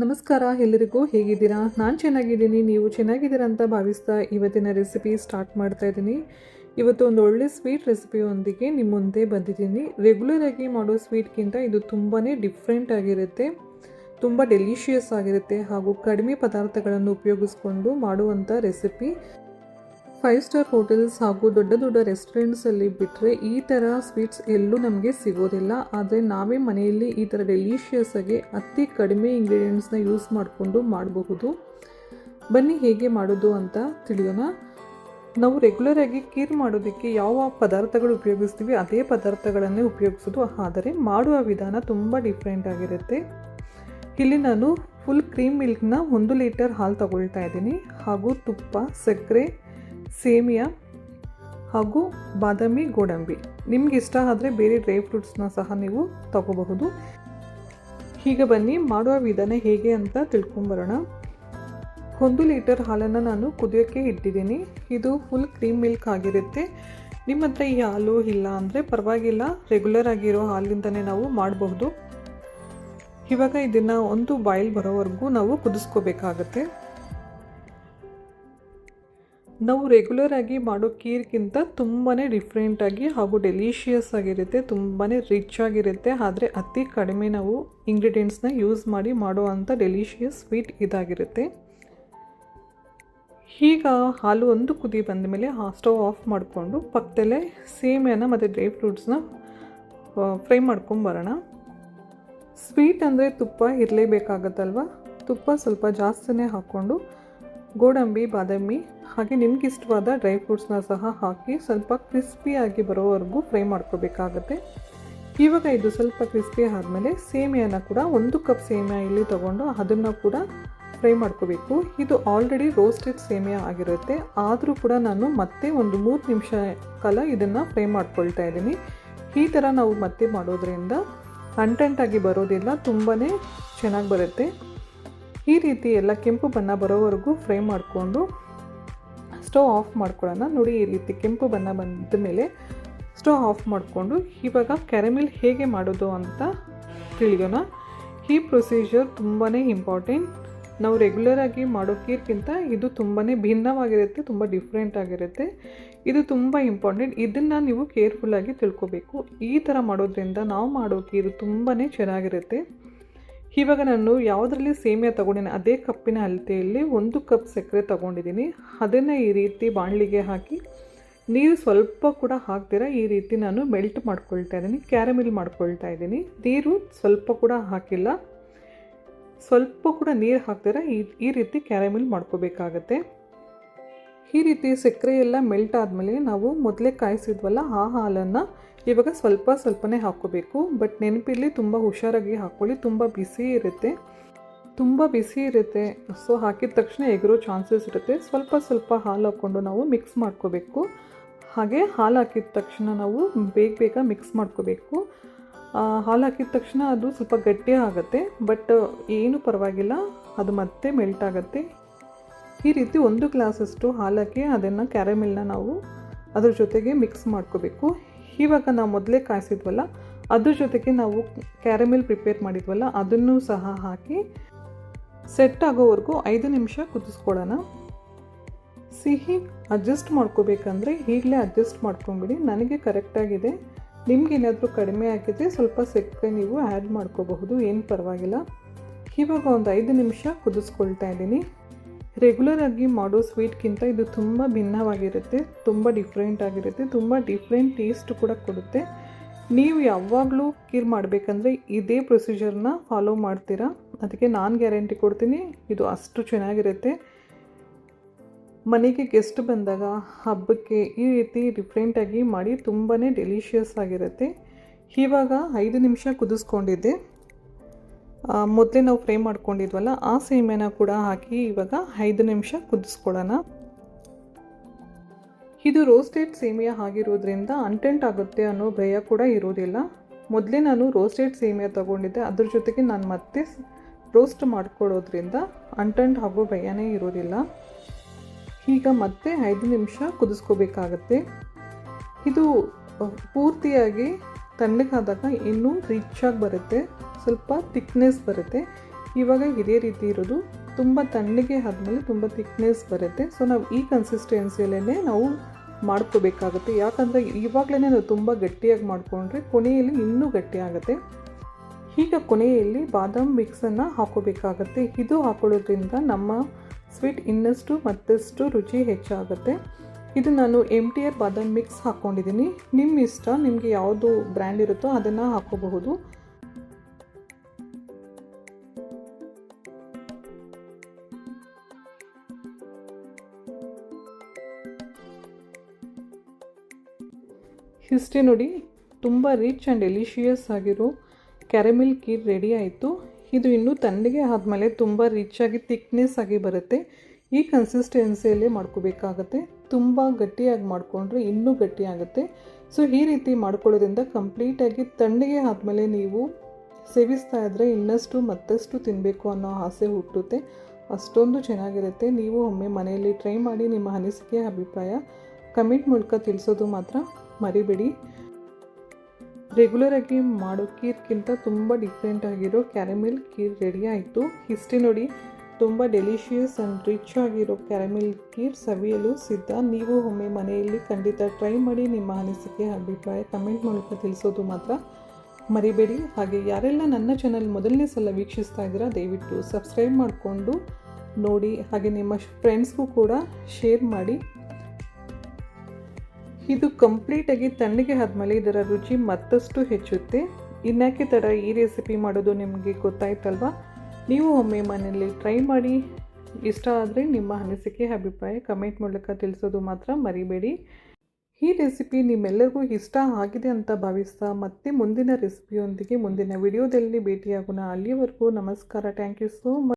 ನಮಸ್ಕಾರ, ಎಲ್ಲರಿಗೂ ಹೇಗಿದ್ದೀರಾ? ನಾನು ಚೆನ್ನಾಗಿದ್ದೀನಿ, ನೀವು ಚೆನ್ನಾಗಿದ್ದೀರಾ ಅಂತ ಭಾವಿಸ್ತಾ ಇವತ್ತಿನ ರೆಸಿಪಿ ಸ್ಟಾರ್ಟ್ ಮಾಡ್ತಾ ಇದ್ದೀನಿ. ಇವತ್ತು ಒಂದು ಒಳ್ಳೆ ಸ್ವೀಟ್ ರೆಸಿಪಿಯೊಂದಿಗೆ ನಿಮ್ಮ ಮುಂದೆ ಬಂದಿದ್ದೀನಿ. ರೆಗ್ಯುಲರ್ ಆಗಿ ಮಾಡೋ ಸ್ವೀಟ್ಗಿಂತ ಇದು ತುಂಬಾ ಡಿಫ್ರೆಂಟ್ ಆಗಿರುತ್ತೆ. ತುಂಬ ಡೆಲಿಷಿಯಸ್ ಆಗಿರುತ್ತೆ ಹಾಗೂ ಕಡಿಮೆ ಪದಾರ್ಥಗಳನ್ನು ಉಪಯೋಗಿಸ್ಕೊಂಡು ಮಾಡುವಂಥ ರೆಸಿಪಿ ಫೈವ್ ಸ್ಟಾರ್ ಹೋಟೆಲ್ಸ್ ಹಾಗೂ ದೊಡ್ಡ ದೊಡ್ಡ ರೆಸ್ಟೋರೆಂಟ್ಸಲ್ಲಿ ಬಿಟ್ಟರೆ ಈ ಥರ ಸ್ವೀಟ್ಸ್ ಎಲ್ಲೂ ನಮಗೆ ಸಿಗೋದಿಲ್ಲ. ಆದರೆ ನಾವೇ ಮನೆಯಲ್ಲಿ ಈ ಥರ ಡೆಲಿಷಿಯಸ್ ಆಗಿ ಅತಿ ಕಡಿಮೆ ಇಂಗ್ರೀಡಿಯೆಂಟ್ಸ್ನ ಯೂಸ್ ಮಾಡಿಕೊಂಡು ಮಾಡಬಹುದು. ಬನ್ನಿ ಹೇಗೆ ಮಾಡೋದು ಅಂತ ತಿಳಿಯೋಣ. ನಾವು ರೆಗ್ಯುಲರ್ ಆಗಿ ಕೀರ್ ಮಾಡೋದಕ್ಕೆ ಯಾವ ಪದಾರ್ಥಗಳು ಉಪಯೋಗಿಸ್ತೀವಿ ಅದೇ ಪದಾರ್ಥಗಳನ್ನೇ ಉಪಯೋಗಿಸೋದು. ಆದರೆ ಮಾಡುವ ವಿಧಾನ ತುಂಬ ಡಿಫ್ರೆಂಟ್ ಆಗಿರುತ್ತೆ. ಇಲ್ಲಿ ನಾನು ಫುಲ್ ಕ್ರೀಮ್ ಮಿಲ್ಕ್ನ ಒಂದು ಲೀಟರ್ ಹಾಲು ತಗೊಳ್ತಾ ಇದ್ದೀನಿ ಹಾಗೂ ತುಪ್ಪ, ಸಕ್ಕರೆ ಸೇಮಿಯಾ ಹಾಗೂ ಬಾದಾಮಿ ಗೋಡಂಬಿ. ನಿಮ್ಗೆ ಇಷ್ಟ ಆದರೆ ಬೇರೆ ಡ್ರೈ ಫ್ರೂಟ್ಸ್ನ ಸಹ ನೀವು ತಗೋಬಹುದು. ಈಗ ಬನ್ನಿ, ಮಾಡುವ ವಿಧಾನ ಹೇಗೆ ಅಂತ ತಿಳ್ಕೊಂಬರೋಣ. ಒಂದು ಲೀಟರ್ ಹಾಲನ್ನು ನಾನು ಕುದಿಯೋಕ್ಕೆ ಇಟ್ಟಿದ್ದೀನಿ. ಇದು ಫುಲ್ ಕ್ರೀಮ್ ಮಿಲ್ಕ್ ಆಗಿರುತ್ತೆ. ನಿಮ್ಮ ಹತ್ರ ಈ ಹಾಲು ಇಲ್ಲ ಅಂದರೆ ಪರವಾಗಿಲ್ಲ, ರೆಗ್ಯುಲರ್ ಆಗಿರೋ ಹಾಲಿಂದನೇ ನಾವು ಮಾಡಬಹುದು. ಇವಾಗ ಇದನ್ನು ಒಂದು ಬಾಯಿಲ್ ಬರೋವರೆಗೂ ನಾವು ಕುದಿಸ್ಕೋಬೇಕಾಗತ್ತೆ. ನಾವು ರೆಗ್ಯುಲರ್ ಆಗಿ ಮಾಡೋ ಖೀರ್ಗಿಂತ ತುಂಬಾ ಡಿಫ್ರೆಂಟಾಗಿ ಹಾಗೂ ಡೆಲಿಷಿಯಸ್ ಆಗಿರುತ್ತೆ ತುಂಬಾ ರಿಚ್ ಆಗಿರುತ್ತೆ. ಆದರೆ ಅತಿ ಕಡಿಮೆ ನಾವು ಇಂಗ್ರೀಡಿಯೆಂಟ್ಸ್ನ ಯೂಸ್ ಮಾಡಿ ಮಾಡೋ ಅಂಥ ಡೆಲಿಷಿಯಸ್ ಸ್ವೀಟ್ ಇದಾಗಿರುತ್ತೆ. ಈಗ ಹಾಲು ಒಂದು ಕುದಿ ಬಂದ ಮೇಲೆ ಆ ಸ್ಟವ್ ಆಫ್ ಮಾಡಿಕೊಂಡು ಪಕ್ಕದಲ್ಲೇ ಸೇಮಿಯಾನ ಮತ್ತು ಡ್ರೈ ಫ್ರೂಟ್ಸ್ನ ಫ್ರೈ ಮಾಡ್ಕೊಂಬರೋಣ ಸ್ವೀಟ್ ಅಂದರೆ ತುಪ್ಪ ಇರಲೇಬೇಕಾಗತ್ತಲ್ವ? ತುಪ್ಪ ಸ್ವಲ್ಪ ಜಾಸ್ತಿನೇ ಹಾಕ್ಕೊಂಡು ಗೋಡಂಬಿ, ಬಾದಾಮಿ ಹಾಗೆ ನಿಮ್ಗೆ ಇಷ್ಟವಾದ ಡ್ರೈ ಫ್ರೂಟ್ಸ್ನ ಸಹ ಹಾಕಿ ಸ್ವಲ್ಪ ಕ್ರಿಸ್ಪಿಯಾಗಿ ಬರೋವರೆಗೂ ಫ್ರೈ ಮಾಡ್ಕೋಬೇಕಾಗತ್ತೆ. ಇವಾಗ ಇದು ಸ್ವಲ್ಪ ಕ್ರಿಸ್ಪಿ ಆದಮೇಲೆ ಸೇಮಿಯಾನ ಕೂಡ ಒಂದು ಕಪ್ ಸೇಮಿಯಾ ಇಲ್ಲಿ ತೊಗೊಂಡು ಅದನ್ನು ಕೂಡ ಫ್ರೈ ಮಾಡ್ಕೋಬೇಕು. ಇದು ಆಲ್ರೆಡಿ ರೋಸ್ಟೆಡ್ ಸೇಮಿಯಾ ಆಗಿರುತ್ತೆ. ಆದರೂ ಕೂಡ ನಾನು ಮತ್ತೆ ಒಂದು ಮೂರು ನಿಮಿಷ ಕಾಲ ಇದನ್ನು ಫ್ರೈ ಮಾಡ್ಕೊಳ್ತಾ ಇದ್ದೀನಿ. ಈ ಥರ ನಾವು ಮತ್ತೆ ಮಾಡೋದ್ರಿಂದ ಅಂಟಂಟಾಗಿ ಬರೋದಿಲ್ಲ ತುಂಬಾ ಚೆನ್ನಾಗಿ ಬರುತ್ತೆ. ಈ ರೀತಿ ಎಲ್ಲ ಕೆಂಪು ಬಣ್ಣ ಬರೋವರೆಗೂ ಫ್ರೈ ಮಾಡಿಕೊಂಡು ಸ್ಟವ್ ಆಫ್ ಮಾಡ್ಕೊಳ್ಳೋಣ. ನೋಡಿ, ಈ ರೀತಿ ಕೆಂಪು ಬಣ್ಣ ಬಂದ ಮೇಲೆ ಸ್ಟವ್ ಆಫ್ ಮಾಡಿಕೊಂಡು ಇವಾಗ ಕ್ಯಾರಮಿಲ್ ಹೇಗೆ ಮಾಡೋದು ಅಂತ ತಿಳಿಯೋಣ. ಈ ಪ್ರೊಸೀಜರ್ ತುಂಬಾ ಇಂಪಾರ್ಟೆಂಟ್. ನಾವು ರೆಗ್ಯುಲರ್ ಆಗಿ ಮಾಡೋ ಕೀರ್ಕ್ಕಿಂತ ಇದು ತುಂಬಾ ಭಿನ್ನವಾಗಿರುತ್ತೆ, ತುಂಬ ಡಿಫ್ರೆಂಟ್ ಆಗಿರುತ್ತೆ. ಇದು ತುಂಬ ಇಂಪಾರ್ಟೆಂಟ್. ಇದನ್ನು ನೀವು ಕೇರ್ಫುಲ್ಲಾಗಿ ತಿಳ್ಕೊಬೇಕು. ಈ ಥರ ಮಾಡೋದ್ರಿಂದ ನಾವು ಮಾಡೋ ಕೀರು ತುಂಬಾ ಚೆನ್ನಾಗಿರುತ್ತೆ. ಇವಾಗ ನಾನು ಯಾವುದರಲ್ಲಿ ಸೇಮಿಯ ತೊಗೊಂಡಿನಿ ಅದೇ ಕಪ್ಪಿನ ಅಳತೆಯಲ್ಲಿ ಒಂದು ಕಪ್ ಸಕ್ಕರೆ ತೊಗೊಂಡಿದ್ದೀನಿ. ಅದನ್ನು ಈ ರೀತಿ ಬಾಣಲಿಗೆ ಹಾಕಿ ನೀರು ಸ್ವಲ್ಪ ಕೂಡ ಹಾಕ್ದಿರ ಈ ರೀತಿ ನಾನು ಮೆಲ್ಟ್ ಮಾಡ್ಕೊಳ್ತಾ ಇದ್ದೀನಿ, ಕ್ಯಾರಮಿಲ್ ಮಾಡ್ಕೊಳ್ತಾ ಇದ್ದೀನಿ. ನೀರು ಸ್ವಲ್ಪ ಕೂಡ ಹಾಕಿಲ್ಲ. ಸ್ವಲ್ಪ ಕೂಡ ನೀರು ಹಾಕ್ದಿರ ಈ ಈ ರೀತಿ ಕ್ಯಾರಮಿಲ್ ಮಾಡ್ಕೋಬೇಕಾಗತ್ತೆ. ಈ ರೀತಿ ಸಕ್ಕರೆ ಎಲ್ಲ ಮೆಲ್ಟ್ ಆದಮೇಲೆ ನಾವು ಮೊದಲೇ ಕಾಯಿಸಿದ್ವಲ್ಲ ಆ ಹಾಲನ್ನು ಇವಾಗ ಸ್ವಲ್ಪ ಸ್ವಲ್ಪನೇ ಹಾಕ್ಕೋಬೇಕು. ಬಟ್ ನೆನಪಿರಲಿ ತುಂಬ ಹುಷಾರಾಗಿ ಹಾಕ್ಕೊಳ್ಳಿ, ತುಂಬ ಬಿಸಿ ಇರುತ್ತೆ. ತುಂಬ ಬಿಸಿ ಇರುತ್ತೆ. ಸೊ ಹಾಕಿದ ತಕ್ಷಣ ಎಗರೋ ಚಾನ್ಸಸ್ ಇರುತ್ತೆ. ಸ್ವಲ್ಪ ಸ್ವಲ್ಪ ಹಾಲು ಹಾಕ್ಕೊಂಡು ನಾವು ಮಿಕ್ಸ್ ಮಾಡ್ಕೋಬೇಕು. ಹಾಗೆ ಹಾಲು ಹಾಕಿದ ತಕ್ಷಣ ನಾವು ಬೇಗ ಬೇಗ ಮಿಕ್ಸ್ ಮಾಡ್ಕೋಬೇಕು. ಹಾಲು ಹಾಕಿದ ತಕ್ಷಣ ಅದು ಸ್ವಲ್ಪ ಗಟ್ಟಿ ಆಗುತ್ತೆ. ಬಟ್ ಏನು ಪರವಾಗಿಲ್ಲ. ಅದು ಮತ್ತೆ ಮೆಲ್ಟ್ ಆಗುತ್ತೆ. ಈ ರೀತಿ ಒಂದು ಗ್ಲಾಸಷ್ಟು ಹಾಲಾಕಿ ಅದನ್ನು ಕ್ಯಾರಮಿಲ್ನ ನಾವು ಅದ್ರ ಜೊತೆಗೆ ಮಿಕ್ಸ್ ಮಾಡ್ಕೋಬೇಕು. ಇವಾಗ ನಾವು ಮೊದಲೇ ಕಾಯಿಸಿದ್ವಲ್ಲ, ಅದ್ರ ಜೊತೆಗೆ ನಾವು ಕ್ಯಾರಮಿಲ್ ಪ್ರಿಪೇರ್ ಮಾಡಿದ್ವಲ್ಲ, ಅದನ್ನು ಸಹ ಹಾಕಿ ಸೆಟ್ ಆಗೋವರೆಗೂ ಐದು ನಿಮಿಷ ಕುದಿಸ್ಕೊಳ್ಳೋಣ. ಸಿಹಿ ಅಡ್ಜಸ್ಟ್ ಮಾಡ್ಕೋಬೇಕಂದ್ರೆ ಈಗಲೇ ಅಡ್ಜಸ್ಟ್ ಮಾಡ್ಕೊಂಬಿಡಿ, ನನಗೆ ಕರೆಕ್ಟಾಗಿದೆ ನಿಮ್ಗೇನಾದರೂ ಕಡಿಮೆ ಆಗಿದ್ರೆ ಸ್ವಲ್ಪ ಸಕ್ಕರೆ ನೀವು ಆ್ಯಡ್ ಮಾಡ್ಕೋಬಹುದು, ಏನು ಪರವಾಗಿಲ್ಲ. ಇವಾಗ ಒಂದು ಐದು ನಿಮಿಷ ಕುದಿಸ್ಕೊಳ್ತಾ ಇದ್ದೀನಿ. ರೆಗ್ಯುಲರ್ ಆಗಿ ಮಾಡೋ ಸ್ವೀಟ್ಗಿಂತ ಇದು ತುಂಬ ಭಿನ್ನವಾಗಿರುತ್ತೆ, ತುಂಬ ಡಿಫ್ರೆಂಟ್ ಆಗಿರುತ್ತೆ, ತುಂಬ ಡಿಫ್ರೆಂಟ್ ಟೇಸ್ಟ್ ಕೂಡ ಕೊಡುತ್ತೆ. ನೀವು ಯಾವಾಗಲೂ ಕೀರ್ ಮಾಡಬೇಕಂದ್ರೆ ಇದೇ ಪ್ರೊಸೀಜರ್ನ ಫಾಲೋ ಮಾಡ್ತೀರಾ? ಅದಕ್ಕೆ ನಾನು ಗ್ಯಾರಂಟಿ ಕೊಡ್ತೀನಿ, ಇದು ಅಷ್ಟು ಚೆನ್ನಾಗಿರುತ್ತೆ. ಮನೆಗೆ ಗೆಸ್ಟ್ ಬಂದಾಗ ಹಬ್ಬಕ್ಕೆ ಈ ರೀತಿ ಡಿಫ್ರೆಂಟಾಗಿ ಮಾಡಿ ತುಂಬಾ ಡೆಲಿಷಿಯಸ್ ಆಗಿರುತ್ತೆ. ಇವಾಗ ಐದು ನಿಮಿಷ ಕುದಿಸ್ಕೊಂಡಿದ್ದೆ. ಮೊದಲೇ ನಾವು ಫ್ರೈ ಮಾಡ್ಕೊಂಡಿದ್ವಲ್ಲ, ಆ ಸೀಮೆನ ಕೂಡ ಹಾಕಿ ಇವಾಗ ಐದು ನಿಮಿಷ ಕುದಿಸ್ಕೊಳ್ಳೋಣ ಇದು ರೋಸ್ಟೆಡ್ ಸೇಮಿಯಾ ಆಗಿರೋದ್ರಿಂದ ಅಂಟೆಂಟ್ ಆಗುತ್ತೆ ಅನ್ನೋ ಭಯ ಕೂಡ ಇರೋದಿಲ್ಲ. ಮೊದಲೇ ನಾನು ರೋಸ್ಟೆಡ್ ಸೀಮೆಯ ತಗೊಂಡಿದ್ದೆ, ಅದ್ರ ಜೊತೆಗೆ ನಾನು ಮತ್ತೆ ರೋಸ್ಟ್ ಮಾಡ್ಕೊಳ್ಳೋದ್ರಿಂದ ಅಂಟೆಂಟ್ ಆಗೋ ಭಯನೇ ಇರೋದಿಲ್ಲ. ಈಗ ಮತ್ತೆ ಐದು ನಿಮಿಷ ಕುದಿಸ್ಕೋಬೇಕಾಗತ್ತೆ. ಇದು ಪೂರ್ತಿಯಾಗಿ ತಣ್ಣಗಾದಾಗ ಇನ್ನೂ ರಿಚ್ ಆಗಿ ಬರುತ್ತೆ. ಸ್ವಲ್ಪ ಥಿಕ್ನೆಸ್ ಬರುತ್ತೆ. ಇವಾಗ ಇದೇ ರೀತಿ ಇರೋದು. ತುಂಬ ತಣ್ಣಗೆ ಆದಮೇಲೆ ತುಂಬ ಥಿಕ್ನೆಸ್ ಬರುತ್ತೆ. ಸೊ ನಾವು ಈ ಕನ್ಸಿಸ್ಟೆನ್ಸಿಯಲ್ಲೇ ನಾವು ಮಾಡ್ಕೋಬೇಕಾಗುತ್ತೆ. ಯಾಕಂದರೆ ಇವಾಗಲೇ ನಾವು ತುಂಬ ಗಟ್ಟಿಯಾಗಿ ಮಾಡಿಕೊಂಡ್ರೆ ಕೊನೆಯಲ್ಲಿ ಇನ್ನೂ ಗಟ್ಟಿ ಆಗುತ್ತೆ. ಈಗ ಕೊನೆಯಲ್ಲಿ ಬಾದಾಮ್ ಮಿಕ್ಸನ್ನು ಹಾಕೋಬೇಕಾಗತ್ತೆ. ಇದು ಹಾಕೊಳ್ಳೋದ್ರಿಂದ ನಮ್ಮ ಸ್ವೀಟ್ ಇನ್ನಷ್ಟು ಮತ್ತಷ್ಟು ರುಚಿ ಹೆಚ್ಚಾಗುತ್ತೆ. ಇದು ನಾನು ಎಂ ಟಿ ಆರ್ ಬಾದಾಮ್ ಮಿಕ್ಸ್ ಹಾಕ್ಕೊಂಡಿದ್ದೀನಿ ನಿಮ್ಮ ಇಷ್ಟ, ನಿಮಗೆ ಯಾವುದು ಬ್ರ್ಯಾಂಡ್ ಇರುತ್ತೋ ಅದನ್ನು ಹಾಕೋಬಹುದು. ಇಷ್ಟೇ ನೋಡಿ, ತುಂಬ ರಿಚ್ ಆ್ಯಂಡ್ ಡೆಲಿಷಿಯಸ್ ಆಗಿರೋ ಕ್ಯಾರಮಿಲ್ ಕೀರ್ ರೆಡಿ ಆಯಿತು. ಇದು ಇನ್ನೂ ತಣ್ಣಗೆ ಆದಮೇಲೆ ತುಂಬ ಆಗಿ ಥಿಕ್ನೆಸ್ ಆಗಿ ಬರುತ್ತೆ. ಈ ಕನ್ಸಿಸ್ಟೆನ್ಸಿಯಲ್ಲೇ ಮಾಡ್ಕೋಬೇಕಾಗತ್ತೆ. ತುಂಬ ಗಟ್ಟಿಯಾಗಿ ಮಾಡಿಕೊಂಡ್ರೆ ಇನ್ನೂ ಗಟ್ಟಿಯಾಗುತ್ತೆ. ಸೊ ಈ ರೀತಿ ಮಾಡ್ಕೊಳ್ಳೋದ್ರಿಂದ ಕಂಪ್ಲೀಟಾಗಿ ತಣ್ಣಗೆ ಆದಮೇಲೆ ನೀವು ಸೇವಿಸ್ತಾ ಇದ್ದರೆ ಇನ್ನಷ್ಟು ಮತ್ತಷ್ಟು ತಿನ್ನಬೇಕು ಅನ್ನೋ ಆಸೆ ಹುಟ್ಟುತ್ತೆ. ಅಷ್ಟೊಂದು ಚೆನ್ನಾಗಿರುತ್ತೆ. ನೀವು ಒಮ್ಮೆ ಮನೆಯಲ್ಲಿ ಟ್ರೈ ಮಾಡಿ ನಿಮ್ಮ ಅನಿಸಿಕೆ, ಅಭಿಪ್ರಾಯ ಕಮೆಂಟ್ ಮೂಲಕ ತಿಳಿಸೋದು ಮಾತ್ರ. ಮರಿಬೇಡಿ. ರೆಗ್ಯುಲರಾಗಿ ಮಾಡೋ ಕೀರ್ಗಿಂತ ತುಂಬ ಡಿಫ್ರೆಂಟ್ ಆಗಿರೋ ಕ್ಯಾರಮಿಲ್ ಕೀರ್ ರೆಡಿ ಆಯಿತು. ಇಷ್ಟೇ ನೋಡಿ, ತುಂಬ ಡೆಲಿಷಿಯಸ್ ಆ್ಯಂಡ್ ರಿಚ್ ಆಗಿರೋ ಕ್ಯಾರಮಿಲ್ ಕೀರ್ ಸವಿಯಲು ಸಿದ್ಧ. ನೀವು ಒಮ್ಮೆ ಮನೆಯಲ್ಲಿ ಖಂಡಿತ ಟ್ರೈ ಮಾಡಿ ನಿಮ್ಮ ಅನಿಸಿಕೆ, ಅಭಿಪ್ರಾಯ ಕಮೆಂಟ್ ಮೂಲಕ ತಿಳಿಸೋದು ಮಾತ್ರ ಮರಿಬೇಡಿ. ಹಾಗೆ ಯಾರೆಲ್ಲ ನನ್ನ ಚಾನಲ್ ಮೊದಲನೇ ಸಲ ವೀಕ್ಷಿಸ್ತಾ ಇದ್ದೀರಾ, ದಯವಿಟ್ಟು ಸಬ್ಸ್ಕ್ರೈಬ್ ಮಾಡಿಕೊಂಡು ನೋಡಿ. ಹಾಗೆ ನಿಮ್ಮ ಫ್ರೆಂಡ್ಸ್ಗೂ ಕೂಡ ಶೇರ್ ಮಾಡಿ. ಇದು ಕಂಪ್ಲೀಟಾಗಿ ತಣ್ಣಗೆ ಆದಮೇಲೆ ಇದರ ರುಚಿ ಮತ್ತಷ್ಟು ಹೆಚ್ಚುತ್ತೆ. ಇನ್ಯಾಕೆ ಥರ ಈ ರೆಸಿಪಿ ಮಾಡೋದು ನಿಮಗೆ ಗೊತ್ತಾಯ್ತಲ್ವಾ? ನೀವು ಒಮ್ಮೆ ಮನೆಯಲ್ಲಿ ಟ್ರೈ ಮಾಡಿ. ಇಷ್ಟ ಆದರೆ ನಿಮ್ಮ ಅನಿಸಿಕೆ, ಅಭಿಪ್ರಾಯ ಕಮೆಂಟ್ ಮೂಲಕ ತಿಳಿಸೋದು ಮಾತ್ರ ಮರಿಬೇಡಿ. ಈ ರೆಸಿಪಿ ನಿಮ್ಮೆಲ್ಲರಿಗೂ ಇಷ್ಟ ಆಗಿದೆ ಅಂತ ಭಾವಿಸ್ತಾ ಮತ್ತೆ ಮುಂದಿನ ರೆಸಿಪಿಯೊಂದಿಗೆ ಮುಂದಿನ ವಿಡಿಯೋದಲ್ಲಿ ಭೇಟಿಯಾಗೋಣ. ಅಲ್ಲಿವರೆಗೂ ನಮಸ್ಕಾರ. Thank you so much